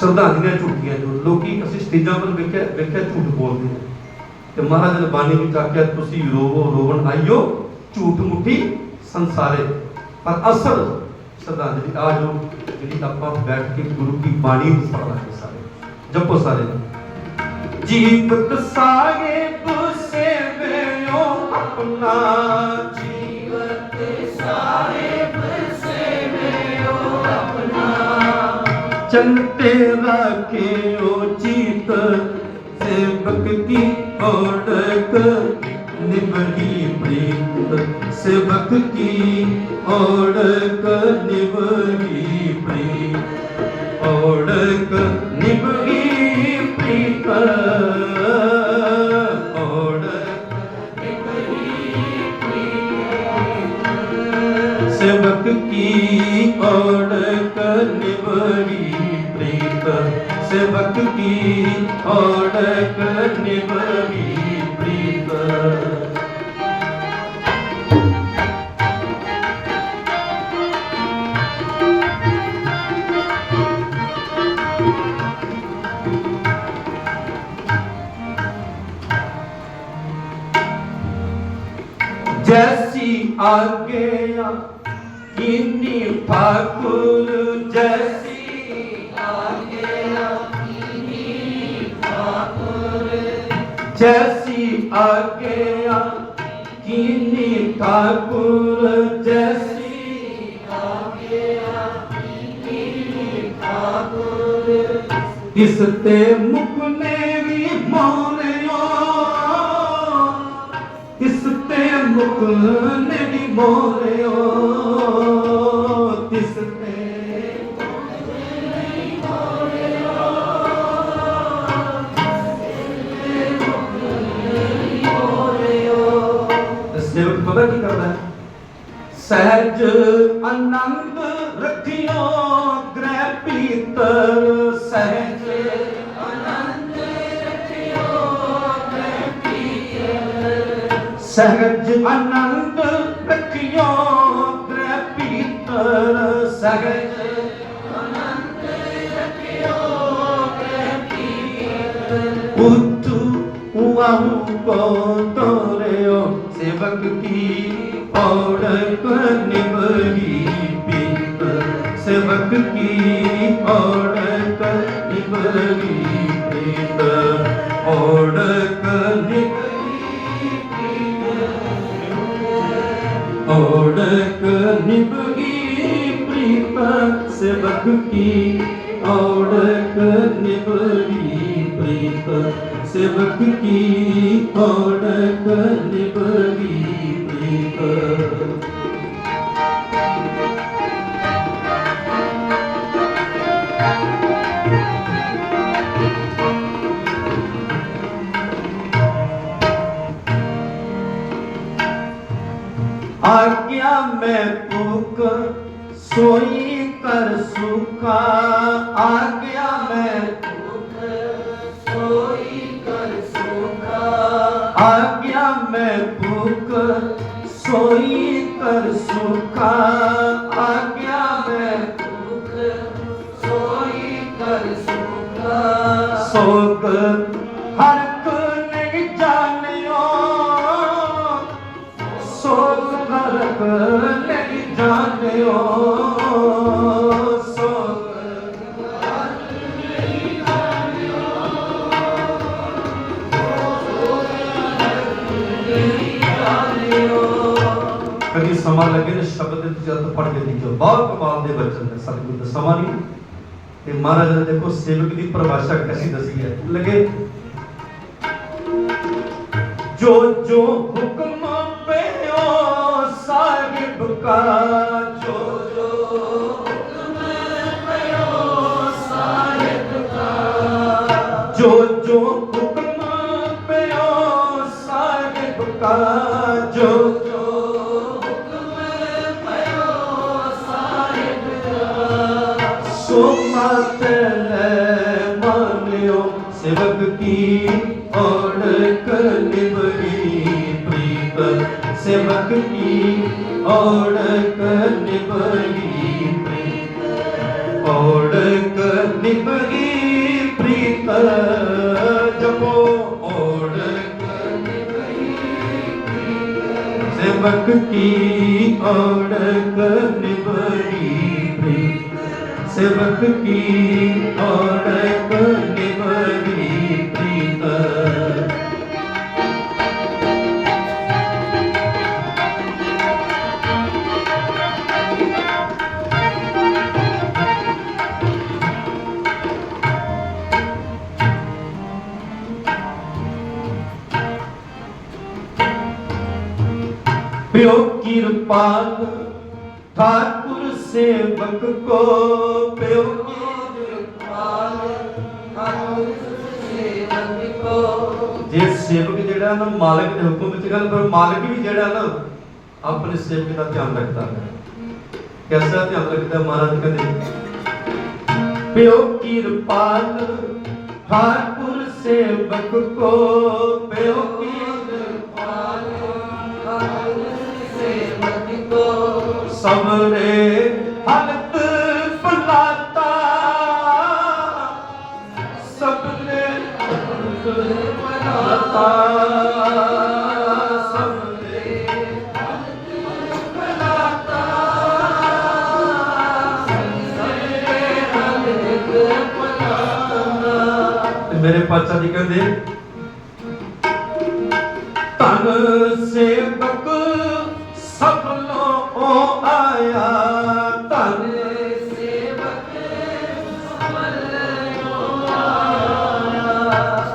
ਸ਼ਰਧਾਂਜਲੀਆਂ ਝੂਠੀਆਂ ਜੋ ਲੋਕੀ ਅਸੀਂ ਸਟੇਜਾਂ 'ਤੇ ਵੇਖਿਆ ਵੇਖਿਆ ਝੂਠ ਬੋਲਦੇ ਨੇ। ਤੇ ਮਹਾਰਾਜ ਨੇ ਬਾਣੀ ਵਿੱਚ ਆਖਿਆ, ਤੁਸੀਂ ਰੋਵੋ, ਰੋਵਣ ਆਇਓ ਝੂਠ ਮੁੱਠੀ ਸੰਸਾਰੇ। ਪਰ ਅਸਲ ਸ਼ਰਧਾਂਜਲੀ ਆ ਜੋ ਜਿਹੜੀ ਆਪਾਂ ਬੈਠ ਕੇ ਗੁਰੂ ਕੀ ਬਾਣੀ ਨੂੰ ਪੜ੍ਹਾਂਗੇ ਸਾਰੇ। ਜਪੋ ਸਾਰੇ। ਜੀਵਤ ਸਾਹਿਬ ਸੇਵਿਓ ਆਪਣਾ ਜੀਵਤ ਆਪਣਾ ਚੰਤੇ ਰਾਖਿਓ ਚੀਤ ਸੇਵਕ ਕੀ ਓੜਕ ਨਿਭੀ ਪ੍ਰੀਤ ਸੇਵਕ ਕੀ ਓੜਕ ਨਿਭੀ ਪ੍ਰੀਤ ਓੜਕ ਨਿਭੀ ਪ੍ਰੀਤ ਓੜਕ ਸੇਵਕ की ओडक प्रीत। जैसी आगे इन्हीं फाकुल जैसी जैसी आज्ञा किन्नी ठाकुर जैसी आज्ञा किन्नी ठाकुर इस ते मुख ने भी मोरियो ਇਸ ਤੇ ਮੁਖ ਨਹੀਂ ਮੋਰਿਓ ਸਹਿਜ ਆਨੰਦ ਰੱਖਿਓ, ਗ੍ਰਹਿ ਪੀਤਰ ਸਹਿਜ। ਸਹਿਜ ਆਨੰਦ ਰੱਖਿਓ, ਗ੍ਰਹਿ ਪੀਤਰ ਸਹਿਜ। ਆਨੰਦ ਰੱਖਿਓ ਗ੍ਰਹਿ ਪੀਤਰ ਉਤੂ ਉਆਹੂ ਕੋ ਤੋਰਿਓ, ਸੇਵਕ ਕੀ ਔੜਕ ਨਿਭੀ ਪੀਤ ਸੇਵਕ ਕੀ ਔੜਕ ਨਿਭੀ ਪੀਤ ਔੜਕ ਨਿਭੀ ਔੜਕ ਨਿਭਗੀ ਪ੍ਰੀਤ ਸੇਵਕ ਕੀ ਔੜਕ ਨਿਭਗੀ ਪ੍ਰੀਤ ਸੇਵਕ ਕੀ ਔੜਕ ਨਿਭਗੀ ਪ੍ਰੀਤ आज्ञा में पुक सोई कर सुखा। आज्ञा ਸੋਈ ਕਰ ਸੁਖਾ ਆਗਿਆ ਮੈਂ ਦੁਖ ਸੋਈ ਕਰ ਸੁਖਾ ਸੋਕ ਹਰ ਕਦੀ ਸਮਾਂ ਲੱਗੇ ਨੇ ਸ਼ਬਦ ਦੇ ਜਦ ਪੜ ਕੇ ਦੇਖੋ ਬਹੁਤ ਕਮਾਲ ਦੇ ਬਚਨ ਨੇ ਸਤਿਗੁਰ ਦਾ ਸਮਾਂ ਨਹੀਂ ਤੇ ਮਹਾਰਾਜ ਨੇ ਦੇਖੋ ਸੇਵਕ ਦੀ ਪਰਿਭਾਸ਼ਾ ਕੈਸੀ ਦੱਸੀ ਹੈ ਲੱਗੇ ਜੋ ਜੋ ਹੁਕਮ ਪਿਓ ਸਾਹਿਬ ਕਾ ਜੋ ਜੋ ਹੁਕਮ ਪਿਓ ਸਾਹਿਬ ਕਾ ਜੋ ਜੋ ਹੁਕਮ ਪਿਓ ਸਾਹਿਬ ਕਾ ਜੋ की ओढ़क निबरी प्रीत सेवक की ओढ़क निबरी प्रीत ओढ़क निबरी प्रीत जपो ओढ़क निबरी सेवक की ओढ़क निबरी प्रीत सेवक की ओढ़क निबरी ਪਿਓ ਕਿਰਪਾਲ ਠਾਕੁਰ ਸੇਵਕ ਕੋ ਪਿਓ ਕਿਰਪਾਲ ਠਾਕੁਰ ਜੇ ਸੇਵਕ ਜਿਹੜਾ ਨਾ ਮਾਲਕ ਦੇ ਹੁਕਮ ਵਿੱਚ ਗੱਲ ਪਰ ਮਾਲਕ ਵੀ ਜਿਹੜਾ ਨਾ ਆਪਣੇ ਸੇਵਕ ਦਾ ਧਿਆਨ ਰੱਖਦਾ ਹੈ। ਕਿਸਾ ਧਿਆਨ ਰੱਖਦਾ ਮਹਾਰਾਜ ਕਹਿੰਦੇ ਪਿਓ ਕਿਰਪਾਲ ਹਰ ਪੁਰ ਸੇਵਕ ਕੋ ਤੇ ਮੇਰੇ ਪਾਚਾ ਜੀ ਕਹਿੰਦੇ, ਧਨ ਸੇਵਕ ਸਫਲੋਂ ਆਇਆ, ਧਨ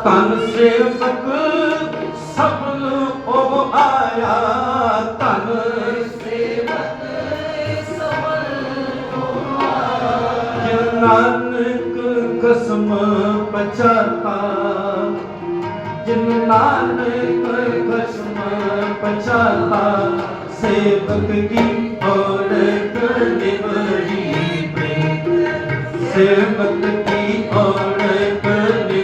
ਧਨ ਸੇਵਕ ਸਫਲੋਂ ਆਇਆ, ਧਨ ਜਿਨ ਨਾਨਕ ਕਸਮ ਪਛਾਤਾ। ਜਿਨ ਨਾਨਕ ਕਸਮ ਪਛਾਤਾ, ਸੇਵਕ ਕੀ ਔੜ ਕਰਨੇ ਬੜੀ ਪ੍ਰੀਤ। ਸੇਵਕ ਕੀ ਔੜ ਕਰਨੇ ਬੜੀ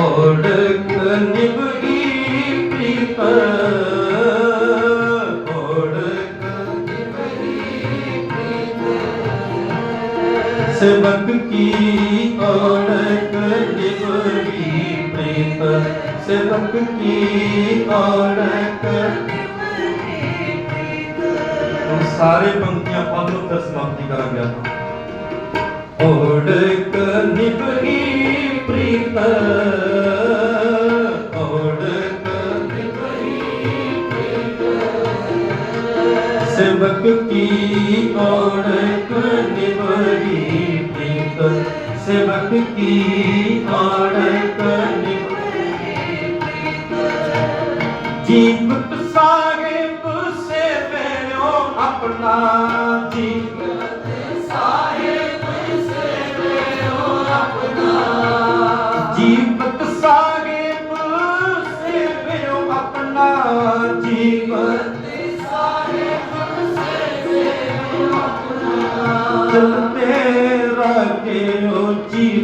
ਔੜ ਕਰਨੇ ਬੜੀ ਪ੍ਰੀਤ। ਔੜ ਕੀ ਔੜਕ ਨਿਵਰੀ ਪ੍ਰੇਤ ਸਬਕ ਕੀ ਔੜਕ ਸਾਰੇ ਪੰਕਤੀਆਂ ਪਦ ਨੂੰ ਫਿਰ ਸਮਾਪਤੀ ਕਰਾਂਗੇ ਆਪਾਂ। ਔੜਕ ਨਿਵਰੀ ਪ੍ਰੀਤ ਔੜਕ ਨਿਵਰੀ ਪ੍ਰੀਤ ਸਬਕ ਕੀ ਔੜਕ ਨਿਤ ਸੇਵਕ ਕੀ ਆੜਤ ਨਿਤ ਜੀਵਤ ਸਾਰੇ ਪੁਸੇ ਵੇਓ ਆਪਣਾ ਜੀਵਤ ਸਾਰੇ ਪੁਸੇ ਵੇਓ ਆਪਣਾ ਜੀਵਤ ਸਾਰੇ ਪੁਸੇ ਵੇਓ ਆਪਣਾ ਜੀਵਤ ਸਾਰੇ ਪੁਸੇ ਵੇਓ ਆਪਣਾ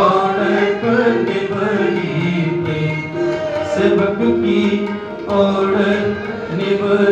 ओर करने बड़ी प्रीत सेवक की ओर निबरी